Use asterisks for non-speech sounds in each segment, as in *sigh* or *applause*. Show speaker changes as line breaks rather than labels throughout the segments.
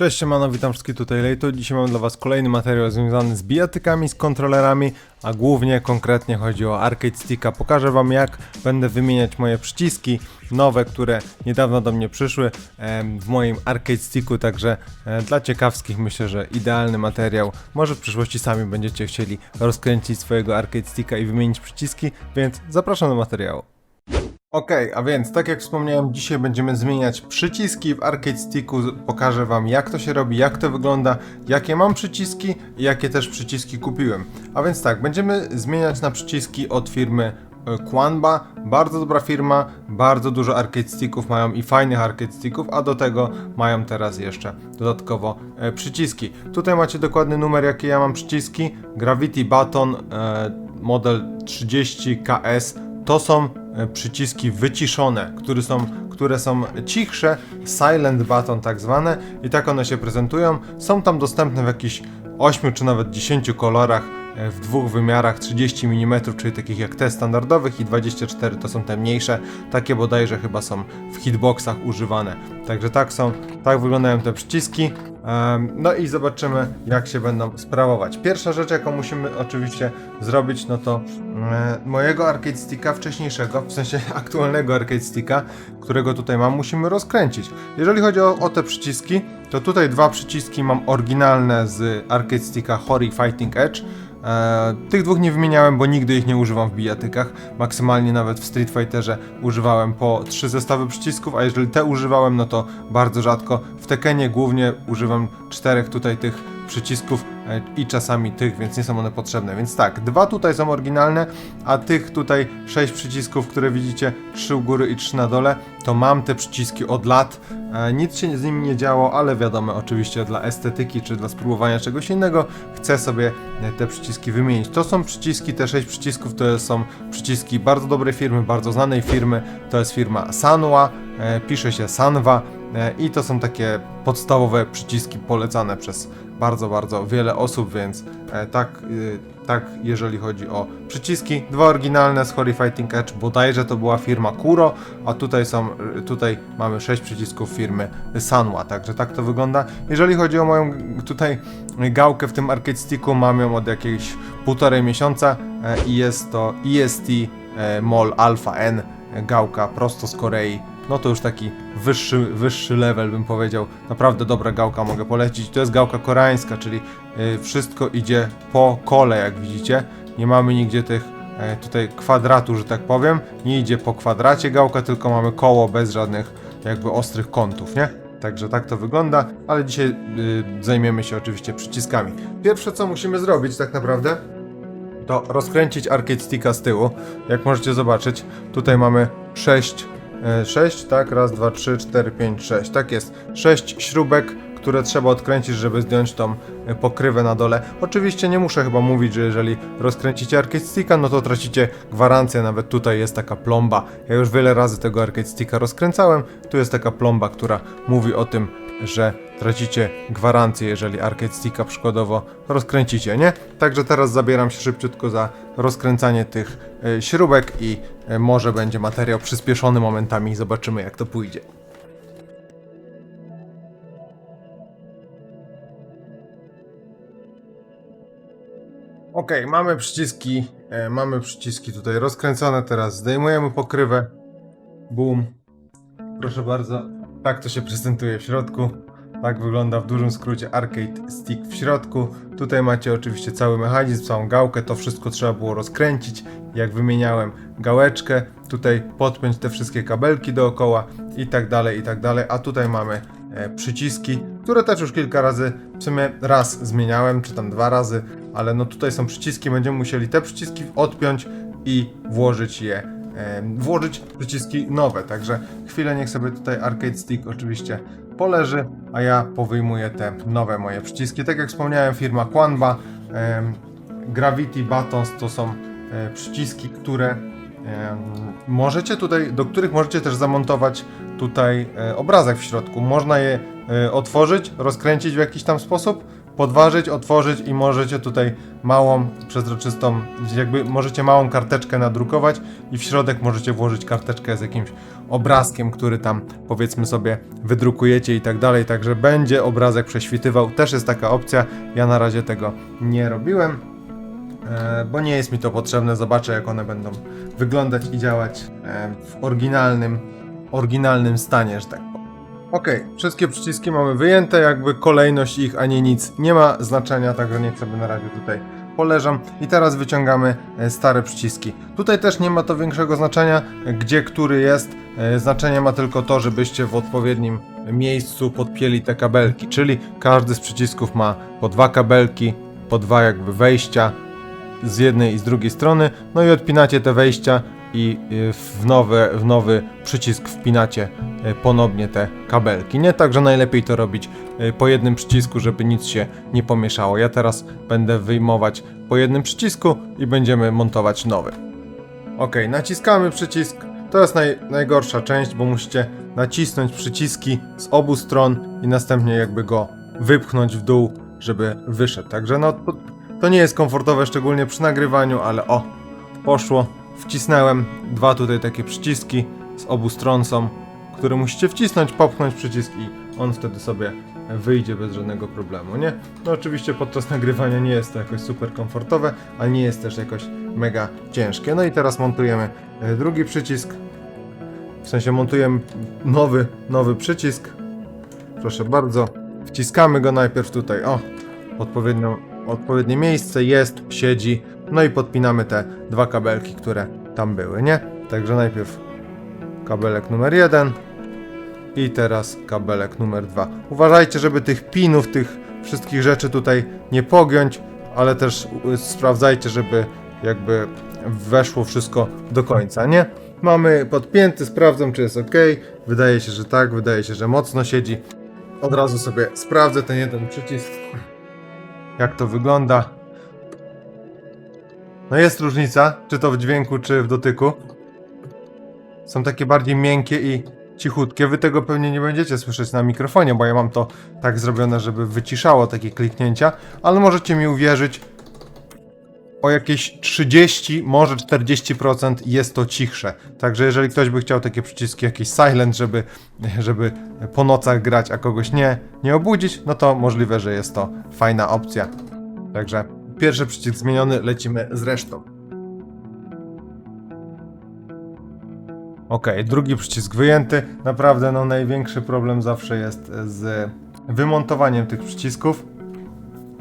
Cześć, siemano, witam wszystkich tutaj Lejto. Dzisiaj mam dla Was kolejny materiał związany z bijatykami, z kontrolerami, a głównie konkretnie chodzi o Arcade Sticka. Pokażę Wam jak będę wymieniać moje przyciski nowe, które niedawno do mnie przyszły w moim Arcade Sticku, także e, dla ciekawskich myślę, że idealny materiał. Może w przyszłości sami będziecie chcieli rozkręcić swojego Arcade Sticka i wymienić przyciski, więc zapraszam do materiału. Okej, a więc tak jak wspomniałem, dzisiaj będziemy zmieniać przyciski w Arcade Sticku. Pokażę Wam jak to się robi, jak to wygląda, jakie mam przyciski i jakie też przyciski kupiłem. A więc tak, będziemy zmieniać na przyciski od firmy e, Quanba. Bardzo dobra firma, bardzo dużo arcade sticków mają i fajnych arcade sticków, a do tego mają teraz jeszcze dodatkowo e, przyciski. Tutaj macie dokładny numer, jakie ja mam przyciski. Gravity Button e, model 30KS to są przyciski wyciszone, które są, które są cichsze, silent button tak zwane i tak one się prezentują. Są tam dostępne w jakichś 8 czy nawet 10 kolorach e, w dwóch wymiarach 30 mm, czyli takich jak te standardowych i 24 to są te mniejsze, takie bodajże chyba są w hitboxach używane. Także tak są, tak wyglądają te przyciski. No i zobaczymy, jak się będą sprawować. Pierwsza rzecz, jaką musimy oczywiście zrobić, no to e, mojego arcade sticka wcześniejszego, w sensie *laughs* aktualnego arcade sticka, którego tutaj mam, musimy rozkręcić. Jeżeli chodzi o, o te przyciski, to tutaj dwa przyciski mam oryginalne z arcade sticka Hori Fighting Edge. E, tych dwóch nie wymieniałem, bo nigdy ich nie używam w bijatykach. Maksymalnie nawet w Street Fighterze używałem po trzy zestawy przycisków, a jeżeli te używałem, no to bardzo rzadko. W Tekenie głównie używam czterech tutaj tych przycisków e, i czasami tych, więc nie są one potrzebne. Więc tak, dwa tutaj są oryginalne, a tych tutaj sześć przycisków, które widzicie, trzy u góry i trzy na dole, to mam te przyciski od lat. E, Nic się z nimi nie działo, ale wiadomo, oczywiście dla estetyki czy dla spróbowania czegoś innego chcę sobie e, te przyciski wymienić. To są przyciski, te sześć przycisków to są przyciski bardzo dobrej firmy, bardzo znanej firmy. To jest firma Sanwa, pisze się Sanwa i to są takie podstawowe przyciski polecane przez bardzo, bardzo wiele osób, więc e, tak, y, tak jeżeli chodzi o przyciski. Dwa oryginalne z Holy Fighting Edge, bodajże to była firma Kuro, a tutaj są, y, tutaj mamy sześć przycisków firmy Sanwa, także tak to wygląda. Jeżeli chodzi o moją tutaj gałkę w tym arcade sticku, mam ją od jakiegoś półtorej miesiąca e, i jest to EST e, MOL Alpha N e, gałka prosto z Korei no to już taki wyższy, wyższy level bym powiedział. Naprawdę dobra gałka mogę polecić. To jest gałka koreańska, czyli y, wszystko idzie po kole, jak widzicie. Nie mamy nigdzie tych e, tutaj kwadratu, że tak powiem. Nie idzie po kwadracie gałka, tylko mamy koło bez żadnych jakby ostrych kątów, nie? Także tak to wygląda, ale dzisiaj y, zajmiemy się oczywiście przyciskami. Pierwsze co musimy zrobić tak naprawdę to rozkręcić arcade sticka z tyłu. Jak możecie zobaczyć, tutaj mamy 6 6, tak? Raz, dwa, trzy, cztery, pięć, sześć. Tak jest. 6 śrubek, które trzeba odkręcić, żeby zdjąć tą e, pokrywę na dole. Oczywiście nie muszę chyba mówić, że jeżeli rozkręcicie arcade sticka, no to tracicie gwarancję. Nawet tutaj jest taka plomba. Ja już wiele razy tego arcade sticka rozkręcałem. Tu jest taka plomba, która mówi o tym, że tracicie gwarancję, jeżeli arcade sticka przykładowo rozkręcicie, nie? Także teraz zabieram się szybciutko za rozkręcanie tych e, śrubek i e, może będzie materiał przyspieszony momentami i zobaczymy jak to pójdzie. Ok, mamy przyciski, e, mamy przyciski tutaj rozkręcone, teraz zdejmujemy pokrywę. Boom. Proszę bardzo, tak to się prezentuje w środku. Tak wygląda w dużym skrócie arcade stick w środku. Tutaj macie oczywiście cały mechanizm, całą gałkę, to wszystko trzeba było rozkręcić. Jak wymieniałem gałeczkę, tutaj podpiąć te wszystkie kabelki dookoła i tak dalej, i tak dalej. A tutaj mamy e, przyciski, które też już kilka razy, w sumie raz zmieniałem, czy tam dwa razy, ale no tutaj są przyciski, będziemy musieli te przyciski odpiąć i włożyć je włożyć przyciski nowe. Także chwilę niech sobie tutaj Arcade Stick oczywiście poleży, a ja powyjmuję te nowe moje przyciski. Tak jak wspomniałem, firma Quanba, Gravity Buttons to są e, przyciski, które możecie tutaj, do których możecie też zamontować tutaj e, obrazek w środku. Można je e, otworzyć, rozkręcić w jakiś tam sposób, podważyć, otworzyć i możecie tutaj małą, przezroczystą, jakby możecie małą karteczkę nadrukować i w środek możecie włożyć karteczkę z jakimś obrazkiem, który tam powiedzmy sobie wydrukujecie i tak dalej, także będzie obrazek prześwitywał, też jest taka opcja, ja na razie tego nie robiłem, e, bo nie jest mi to potrzebne, zobaczę jak one będą wyglądać i działać e, w oryginalnym, oryginalnym stanie, że tak powiem. Okej, wszystkie przyciski mamy wyjęte, jakby kolejność ich ani nic nie ma znaczenia, także niech sobie na razie tutaj poleżą. I teraz wyciągamy e, stare przyciski. Tutaj też nie ma to większego znaczenia, gdzie który jest. E, Znaczenie ma tylko to, żebyście w odpowiednim miejscu podpięli te kabelki, czyli każdy z przycisków ma po dwa kabelki, po dwa jakby wejścia z jednej i z drugiej strony, no i odpinacie te wejścia i y, w nowy, w nowy przycisk wpinacie y, ponownie te kabelki, nie? Także najlepiej to robić y, po jednym przycisku, żeby nic się nie pomieszało. Ja teraz będę wyjmować po jednym przycisku i będziemy montować nowy. Ok, naciskamy przycisk. To jest naj, najgorsza część, bo musicie nacisnąć przyciski z obu stron i następnie jakby go wypchnąć w dół, żeby wyszedł. Także no, to, to nie jest komfortowe, szczególnie przy nagrywaniu, ale o, poszło. Wcisnąłem dwa tutaj takie przyciski z obu stron są, które musicie wcisnąć, popchnąć przycisk i on wtedy sobie wyjdzie bez żadnego problemu, nie? No oczywiście podczas nagrywania nie jest to jakoś super komfortowe, ale nie jest też jakoś mega ciężkie. No i teraz montujemy e, drugi przycisk. W sensie montujemy nowy, nowy przycisk. Proszę bardzo. Wciskamy go najpierw tutaj, o, odpowiednie miejsce jest, siedzi. No i podpinamy te dwa kabelki, które tam były, nie? Także najpierw kabelek numer jeden i teraz kabelek numer dwa. Uważajcie, żeby tych pinów, tych wszystkich rzeczy tutaj nie pogiąć, ale też sprawdzajcie, żeby jakby weszło wszystko do końca, nie? Mamy podpięty, sprawdzam czy jest ok. Wydaje się, że tak, wydaje się, że mocno siedzi. Od razu sobie sprawdzę ten jeden przycisk. Jak to wygląda. No jest różnica, czy to w dźwięku, czy w dotyku. Są takie bardziej miękkie i cichutkie. Wy tego pewnie nie będziecie słyszeć na mikrofonie, bo ja mam to tak zrobione, żeby wyciszało takie kliknięcia, ale możecie mi uwierzyć, o jakieś 30, może 40% jest to cichsze. Także jeżeli ktoś by chciał takie przyciski, jakieś silent, żeby, żeby po nocach grać, a kogoś nie, nie obudzić, no to możliwe, że jest to fajna opcja. Także pierwszy przycisk zmieniony, lecimy z resztą. Ok, drugi przycisk wyjęty. Naprawdę no największy problem zawsze jest z wymontowaniem tych przycisków,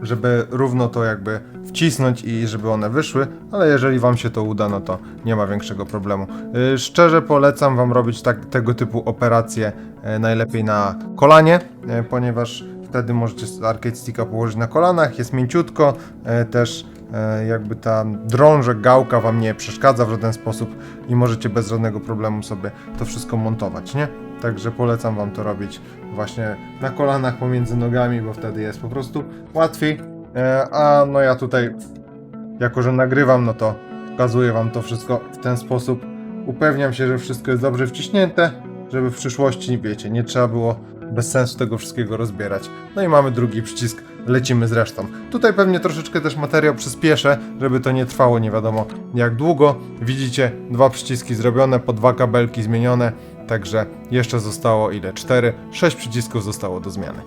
żeby równo to jakby wcisnąć i żeby one wyszły, ale jeżeli wam się to uda, no to nie ma większego problemu. Yy, Szczerze polecam wam robić tak, tego typu operacje e, najlepiej na kolanie, e, ponieważ wtedy możecie arcade sticka położyć na kolanach, jest mięciutko, e, też e, jakby ta drążek, gałka wam nie przeszkadza w żaden sposób i możecie bez żadnego problemu sobie to wszystko montować, nie? Także polecam wam to robić właśnie na kolanach pomiędzy nogami, bo wtedy jest po prostu łatwiej. E, a no ja tutaj, jako że nagrywam, no to pokazuję wam to wszystko w ten sposób. Upewniam się, że wszystko jest dobrze wciśnięte, żeby w przyszłości, wiecie, nie trzeba było bez sensu tego wszystkiego rozbierać. No i mamy drugi przycisk, lecimy z resztą. Tutaj pewnie troszeczkę też materiał przyspieszę, żeby to nie trwało nie wiadomo jak długo. Widzicie, dwa przyciski zrobione, po dwa kabelki zmienione, także jeszcze zostało ile? Cztery, sześć przycisków zostało do zmiany.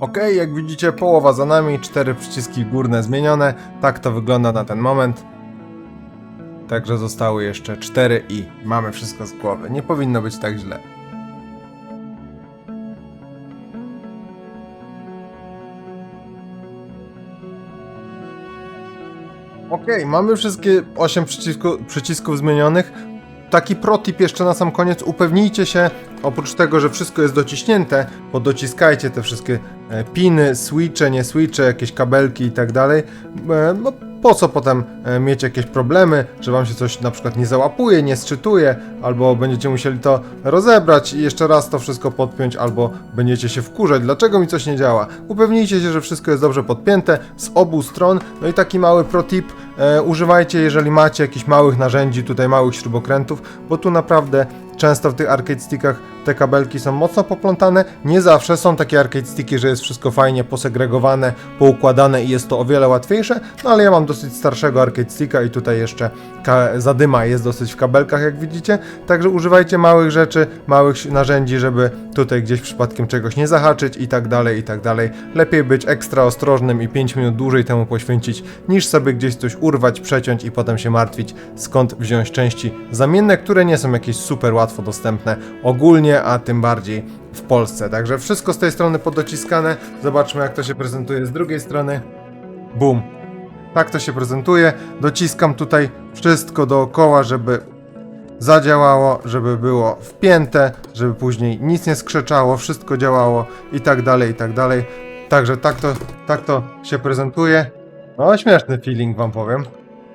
Ok, jak widzicie, połowa za nami, cztery przyciski górne zmienione. Tak to wygląda na ten moment. Także zostały jeszcze cztery i mamy wszystko z głowy. Nie powinno być tak źle. Ok, mamy wszystkie 8 przycisku, przycisków zmienionych. Taki protip jeszcze na sam koniec. Upewnijcie się, oprócz tego, że wszystko jest dociśnięte, podociskajcie te wszystkie e, piny, switche, nie switche, jakieś kabelki i tak dalej. E, po co potem e, mieć jakieś problemy, że wam się coś na przykład nie załapuje, nie sczytuje, albo będziecie musieli to rozebrać i jeszcze raz to wszystko podpiąć, albo będziecie się wkurzać, dlaczego mi coś nie działa. Upewnijcie się, że wszystko jest dobrze podpięte z obu stron. No i taki mały protip, e, używajcie, jeżeli macie jakichś małych narzędzi, tutaj małych śrubokrętów, bo tu naprawdę często w tych arcade stickach te kabelki są mocno poplątane. Nie zawsze są takie arcade sticky, że jest wszystko fajnie posegregowane, poukładane i jest to o wiele łatwiejsze, no ale ja mam dosyć starszego arcade sticka i tutaj jeszcze zadyma jest dosyć w kabelkach, jak widzicie. Także używajcie małych rzeczy, małych narzędzi, żeby tutaj gdzieś przypadkiem czegoś nie zahaczyć i tak dalej, i tak dalej. Lepiej być ekstra ostrożnym i 5 minut dłużej temu poświęcić, niż sobie gdzieś coś urwać, przeciąć i potem się martwić, skąd wziąć części zamienne, które nie są jakieś super łatwo dostępne ogólnie, a tym bardziej w Polsce. Także wszystko z tej strony podociskane. Zobaczmy, jak to się prezentuje z drugiej strony. Bum. Tak to się prezentuje. Dociskam tutaj wszystko dookoła, żeby zadziałało, żeby było wpięte, żeby później nic nie skrzeczało, wszystko działało i tak dalej, i tak dalej. Także tak to, tak to się prezentuje. No, śmieszny feeling wam powiem.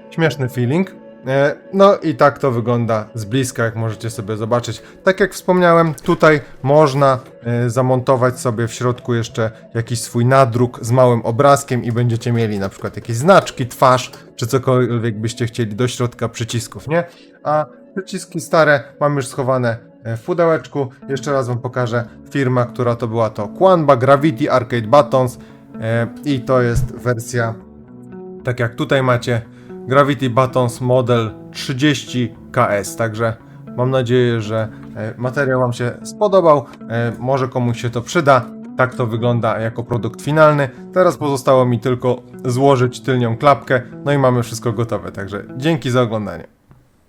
Śmieszny feeling. E, No i tak to wygląda z bliska, jak możecie sobie zobaczyć. Tak jak wspomniałem, tutaj można e, zamontować sobie w środku jeszcze jakiś swój nadruk z małym obrazkiem i będziecie mieli na przykład jakieś znaczki, twarz, czy cokolwiek byście chcieli do środka przycisków, nie? A przyciski stare mam już schowane e, w pudełeczku. Jeszcze raz wam pokażę firma, która to była to Quanba Gravity Arcade Buttons i to jest wersja tak jak tutaj macie Gravity Buttons Model 30KS, także mam nadzieję, że e, materiał Wam się spodobał, e, może komuś się to przyda. Tak to wygląda jako produkt finalny. Teraz pozostało mi tylko złożyć tylnią klapkę, no i mamy wszystko gotowe, także dzięki za oglądanie.